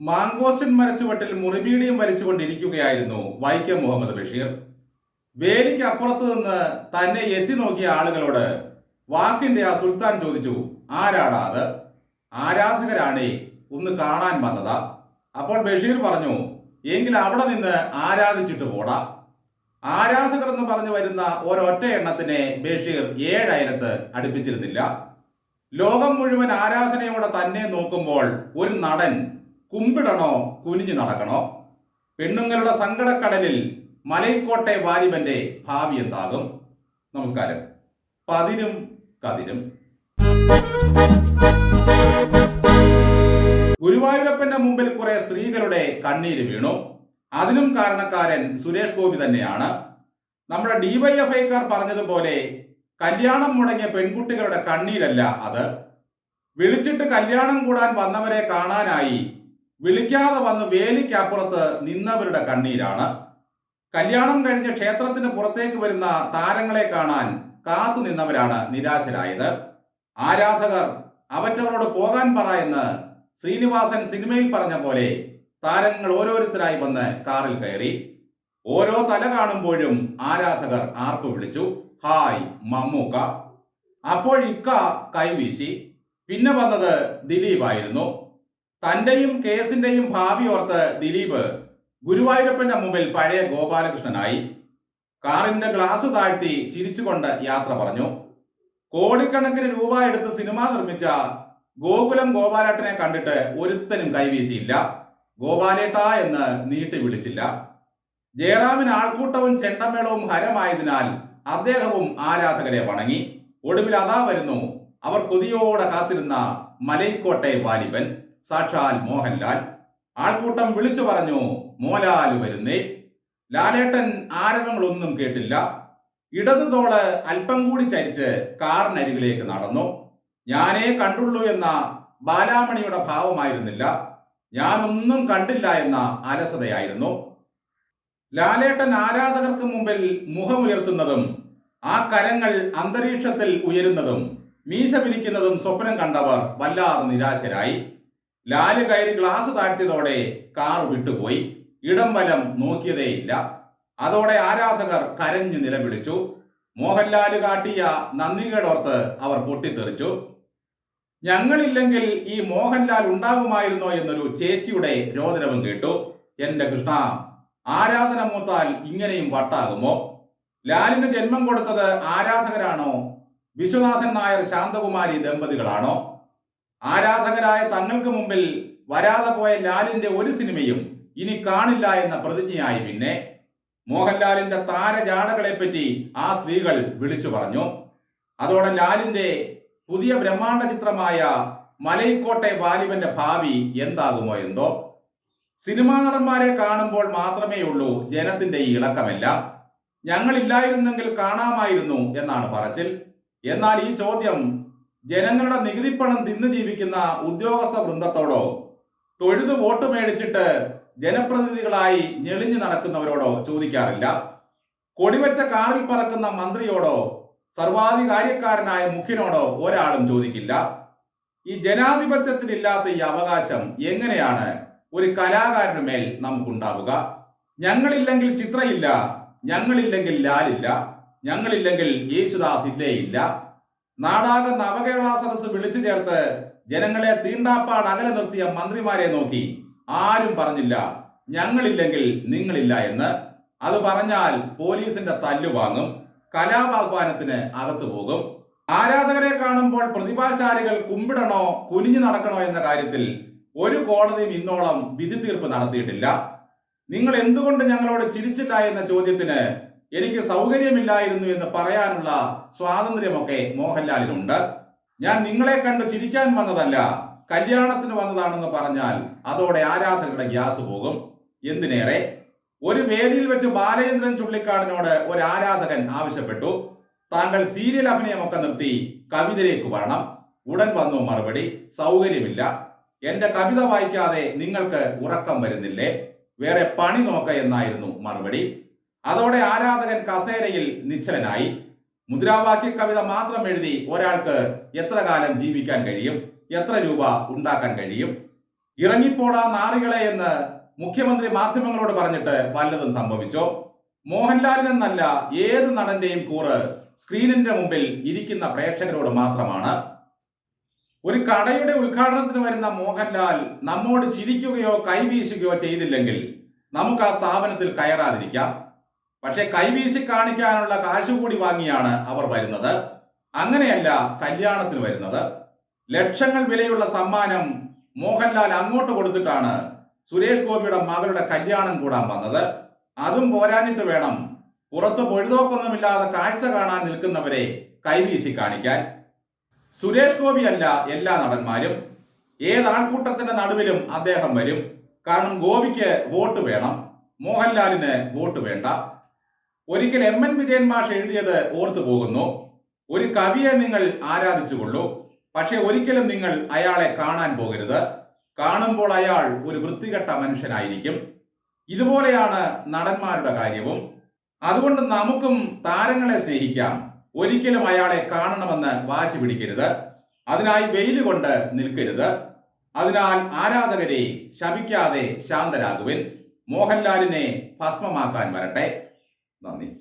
മാങ്കോസ്റ്റൻ മരച്ചുവട്ടിൽ മുറിവീടിയും വലിച്ചുകൊണ്ടിരിക്കുകയായിരുന്നു വൈക്കം മുഹമ്മദ് ബഷീർ. വേലിക്ക് അപ്പുറത്ത് നിന്ന് തന്നെ എത്തി നോക്കിയ ആളുകളോട് വാക്കിന്റെ ആ സുൽത്താൻ ചോദിച്ചു ആരാടാ അത്? ആരാധകരാണേ? ഒന്ന് കാണാൻ വന്നതാ. അപ്പോൾ ബഷീർ പറഞ്ഞു എങ്കിൽ അവിടെ നിന്ന് ആരാധിച്ചിട്ട് പോടാ. ആരാധകർ എന്ന് പറഞ്ഞു വരുന്ന ഒരൊറ്റ എണ്ണത്തിനെ ബഷീർ ഏഴയലത്ത് അടുപ്പിച്ചിരുന്നില്ല. ലോകം മുഴുവൻ ആരാധനയോടെ തന്നെ നോക്കുമ്പോൾ ഒരു നടൻ കുമ്പിടണോ? കുനിഞ്ഞു നടക്കണോ? പെണ്ണുങ്ങളുടെ സങ്കടക്കടലിൽ മലൈക്കോട്ടെ വാലിബന്റെ ഭാവി എന്താകും? നമസ്കാരം. പതിരും കതിരും. ഗുരുവായൂരപ്പന്റെ മുമ്പിൽ കുറെ സ്ത്രീകളുടെ കണ്ണീര് വീണു. അതിനും കാരണക്കാരൻ സുരേഷ് ഗോപി തന്നെയാണ്. നമ്മുടെ ഡിവൈഎഫ്ഐക്കാർ പറഞ്ഞതുപോലെ കല്യാണം മുടങ്ങിയ പെൺകുട്ടികളുടെ കണ്ണീരല്ല അത്. വിളിച്ചിട്ട് കല്യാണം കൂടാൻ വന്നവരെ കാണാനായി വിളിക്കാതെ വന്ന് വേലിക്കപ്പുറത്ത് നിന്നവരുടെ കണ്ണീരാണ്. കല്യാണം കഴിഞ്ഞ് ക്ഷേത്രത്തിന് പുറത്തേക്ക് വരുന്ന താരങ്ങളെ കാണാൻ കാത്തു നിന്നവരാണ് നിരാശരായത്. ആരാധകർ അവറ്റവരോട് പോകാൻ പറ എന്ന് ശ്രീനിവാസൻ സിനിമയിൽ പറഞ്ഞ പോലെ താരങ്ങൾ ഓരോരുത്തരായി വന്ന് കാറിൽ കയറി. ഓരോ തല കാണുമ്പോഴും ആരാധകർ ആർപ്പ് വിളിച്ചു. ഹായ് മമ്മൂക്ക. അപ്പോഴിക്ക കൈവീശി പിന്നെ വന്നത് ദിലീപായിരുന്നു. തന്റെയും കേസിന്റെയും ഭാവി ഓർത്ത് ദിലീപ് ഗുരുവായൂരപ്പന്റെ മുമ്പിൽ പഴയ ഗോപാലകൃഷ്ണനായി കാറിന്റെ ഗ്ലാസ് താഴ്ത്തി ചിരിച്ചുകൊണ്ട് യാത്ര പറഞ്ഞു. കോടിക്കണക്കിന് രൂപ എടുത്ത് സിനിമ നിർമ്മിച്ച ഗോകുലം ഗോപാലേട്ടനെ കണ്ടിട്ട് ഒരുത്തനും കൈവീശിയില്ല. ഗോപാലേട്ട എന്ന് നീട്ടി വിളിച്ചില്ല. ജയറാമിന് ആൾക്കൂട്ടവും ചെണ്ടമേളവും ഹരമായതിനാൽ അദ്ദേഹവും ആരാധകരെ വണങ്ങി. ഒടുവിൽ അതാ വരുന്നു. അവർ കൊതിയോടെ കാത്തിരുന്ന മലൈക്കോട്ടെ വാലിബൻ. സാക്ഷാൽ മോഹൻലാൽ. ആൾക്കൂട്ടം വിളിച്ചു പറഞ്ഞു മോലാൽ വരുന്നേ. ലാലേട്ടൻ ആരവങ്ങളൊന്നും കേട്ടില്ല. ഇടതു തോൾ അല്പം കൂടി ചരിച്ച് കാറിനരികിലേക്ക് നടന്നു. ഞാനേ കണ്ടുള്ളൂ എന്ന ബാലാമണിയുടെ ഭാവമായിരുന്നില്ല. ഞാനൊന്നും കണ്ടില്ല എന്ന അലസതയായിരുന്നു. ലാലേട്ടൻ ആരാധകർക്ക് മുമ്പിൽ മുഖമുയർത്തുന്നതും ആ കരങ്ങൾ അന്തരീക്ഷത്തിൽ ഉയരുന്നതും മീശ പിരിക്കുന്നതും സ്വപ്നം കണ്ടവർ വല്ലാതെ നിരാശരായി. ലാൽ കയറി ഗ്ലാസ് താഴ്ത്തിയതോടെ കാർ വിട്ടുപോയി. ഇടം വലം നോക്കിയതേയില്ല. അതോടെ ആരാധകർ കരഞ്ഞു നിലവിളിച്ചു. മോഹൻലാൽ കാട്ടിയ നന്ദികേടോർത്ത് അവർ പൊട്ടിത്തെറിച്ചു. ഞങ്ങളില്ലെങ്കിൽ ഈ മോഹൻലാൽ ഉണ്ടാകുമായിരുന്നോ? എന്നൊരു ചേച്ചിയുടെ രോദനവും കേട്ടു. എന്റെ കൃഷ്ണ ആരാധന മൂത്താൽ ഇങ്ങനെയും വട്ടാകുമോ? ലാലിന് ജന്മം കൊടുത്തത് ആരാധകരാണോ? വിശ്വനാഥൻ നായർ ശാന്തകുമാരി ദമ്പതികളാണോ? ആരാധകരായ തങ്ങൾക്ക് മുമ്പിൽ വരാതെ പോയ ലാലിന്റെ ഒരു സിനിമയും ഇനി കാണില്ല എന്ന പ്രതിജ്ഞയായി പിന്നെ മോഹൻലാലിന്റെ താരജാടകളെ പറ്റി ആ സ്ത്രീകൾ വിളിച്ചു പറഞ്ഞു. അതോടെ ലാലിന്റെ പുതിയ ബ്രഹ്മാണ്ഡ ചിത്രമായ മലയിക്കോട്ടെ വാലിബന്റെ ഭാവി എന്താകുമോ എന്തോ. സിനിമാ നടന്മാരെ കാണുമ്പോൾ മാത്രമേ ഉള്ളൂ ജനത്തിന്റെ ഈ ഇളക്കമല്ല. ഞങ്ങളില്ലായിരുന്നെങ്കിൽ കാണാമായിരുന്നു എന്നാണ് പറച്ചിൽ. എന്നാൽ ഈ ചോദ്യം ജനങ്ങളുടെ നികുതി പണം തിന്നു ജീവിക്കുന്ന ഉദ്യോഗസ്ഥ വൃന്ദത്തോടോ തൊഴുത് വോട്ട് മേടിച്ചിട്ട് ജനപ്രതിനിധികളായി ഞെളിഞ്ഞു നടക്കുന്നവരോടോ ചോദിക്കാറില്ല. കൊടിവെച്ച കാറിൽ പറക്കുന്ന മന്ത്രിയോടോ സർവാധികാര്യക്കാരനായ മുഖ്യനോടോ ഒരാളും ചോദിക്കില്ല. ഈ ജനാധിപത്യത്തിനില്ലാത്ത ഈ അവകാശം എങ്ങനെയാണ് ഒരു കലാകാരന് മേൽ നമുക്കുണ്ടാവുക? ഞങ്ങളില്ലെങ്കിൽ ചിത്രയില്ല ഞങ്ങളില്ലെങ്കിൽ ലാലില്ല ഞങ്ങളില്ലെങ്കിൽ യേശുദാസ് ഇല്ലേ ഇല്ല നാടാകെ നവകേരള സദസ് വിളിച്ചു ചേർത്ത് ജനങ്ങളെ തീണ്ടാപ്പാട് അകലെ നിർത്തിയ മന്ത്രിമാരെ നോക്കി. ആരും പറഞ്ഞില്ല. ഞങ്ങളില്ലെങ്കിൽ നിങ്ങളില്ല എന്ന്. അത് പറഞ്ഞാൽ പോലീസിന്റെ തല്ലു വാങ്ങും. കലാപാഹ്വാനത്തിന് അകത്തു പോകും. ആരാധകരെ കാണുമ്പോൾ പ്രതിഭാശാലികൾ കുമ്പിടണോ കുനിഞ്ഞു നടക്കണോ എന്ന കാര്യത്തിൽ ഒരു കോടതിയും ഇന്നോളം വിധി തീർപ്പ് നടത്തിയിട്ടില്ല. നിങ്ങൾ എന്തുകൊണ്ട് ഞങ്ങളോട് ചിരിച്ചില്ല എന്ന ചോദ്യത്തിന് എനിക്ക് സൗകര്യമില്ലായിരുന്നു എന്ന് പറയാനുള്ള സ്വാതന്ത്ര്യമൊക്കെ മോഹൻലാലിനുണ്ട്. ഞാൻ നിങ്ങളെ കണ്ട് ചിരിക്കാൻ വന്നതല്ല കല്യാണത്തിന് വന്നതാണെന്ന് പറഞ്ഞാൽ അതോടെ ആരാധകരുടെ ഗ്യാസ് പോകും. എന്തിനേറെ? ഒരു വേദിയിൽ വെച്ച് ബാലചന്ദ്രൻ ചുള്ളിക്കാടിനോട് ഒരു ആരാധകൻ ആവശ്യപ്പെട്ടു. താങ്കൾ സീരിയൽ അഭിനയമൊക്കെ നിർത്തി കവിതയിലേക്ക് വരണം. ഉടൻ വന്നു മറുപടി സൗകര്യമില്ല. എന്റെ കവിത വായിക്കാതെ നിങ്ങൾക്ക് ഉറക്കം വരുന്നില്ലേ? വേറെ പണി നോക്ക എന്നായിരുന്നു മറുപടി. അതോടെ ആരാധകൻ കസേരയിൽ നിശ്ചലനായി. മുദ്രാവാക്യ കവിത മാത്രം എഴുതി ഒരാൾക്ക് എത്ര കാലം ജീവിക്കാൻ കഴിയും? എത്ര രൂപ ഉണ്ടാക്കാൻ കഴിയും? ഇറങ്ങിപ്പോടാ നാറികളെ എന്ന് മുഖ്യമന്ത്രി മാധ്യമങ്ങളോട് പറഞ്ഞിട്ട് വല്ലതും സംഭവിച്ചോ? മോഹൻലാലിനെന്നല്ല ഏത് നടന്റെയും കൂറ് സ്ക്രീനിന്റെ മുമ്പിൽ ഇരിക്കുന്ന പ്രേക്ഷകരോട് മാത്രമാണ്. ഒരു കടയുടെ ഉദ്ഘാടനത്തിന് വരുന്ന മോഹൻലാൽ നമ്മോട് ചിരിക്കുകയോ കൈവീശുകയോ ചെയ്തില്ലെങ്കിൽ നമുക്ക് ആ സ്ഥാപനത്തിൽ കയറാതിരിക്കാം. പക്ഷെ കൈവീശി കാണിക്കാനുള്ള കാശ് കൂടി വാങ്ങിയാണ് അവർ വരുന്നത്. അങ്ങനെയല്ല കല്യാണത്തിന് വരുന്നത്. ലക്ഷങ്ങൾ വിലയുള്ള സമ്മാനം മോഹൻലാൽ അങ്ങോട്ട് കൊടുത്തിട്ടാണ് സുരേഷ് ഗോപിയുടെ മകളുടെ കല്യാണം കൂടാൻ വന്നത്. അതും പോരാഞ്ഞിട്ട് വേണം പുറത്ത് പൊഴുതോക്കൊന്നുമില്ലാതെ കാഴ്ച കാണാൻ നിൽക്കുന്നവരെ കൈവീശി കാണിക്കാൻ. സുരേഷ് ഗോപിയല്ല എല്ലാ നടന്മാരും. ഏത് ആൾക്കൂട്ടത്തിന്റെ നടുവിലും അദ്ദേഹം വരും. കാരണം ഗോപിക്ക് വോട്ട് വേണം മോഹൻലാലിന് വോട്ട് വേണ്ട. ഒരിക്കൽ എം എൻ വിജയൻ മാഷ് എഴുതിയത് ഓർത്തു പോകുന്നു. ഒരു കവിയെ നിങ്ങൾ ആരാധിച്ചുകൊള്ളൂ. പക്ഷെ ഒരിക്കലും നിങ്ങൾ അയാളെ കാണാൻ പോകരുത്. കാണുമ്പോൾ അയാൾ ഒരു വൃത്തികെട്ട മനുഷ്യനായിരിക്കും. ഇതുപോലെയാണ് നടന്മാരുടെ കാര്യവും. അതുകൊണ്ട് നമുക്കും താരങ്ങളെ സ്നേഹിക്കാം. ഒരിക്കലും അയാളെ കാണണമെന്ന് വാശി പിടിക്കരുത്. അതിനായി വെയിൽ കൊണ്ട് നിൽക്കരുത്. അതിനാൽ ആരാധകരെ ശപിക്കാതെ ശാന്തരാകുവിൻ. മോഹൻലാലിനെ ഭസ്മമാക്കാൻ വരട്ടെ. Amém.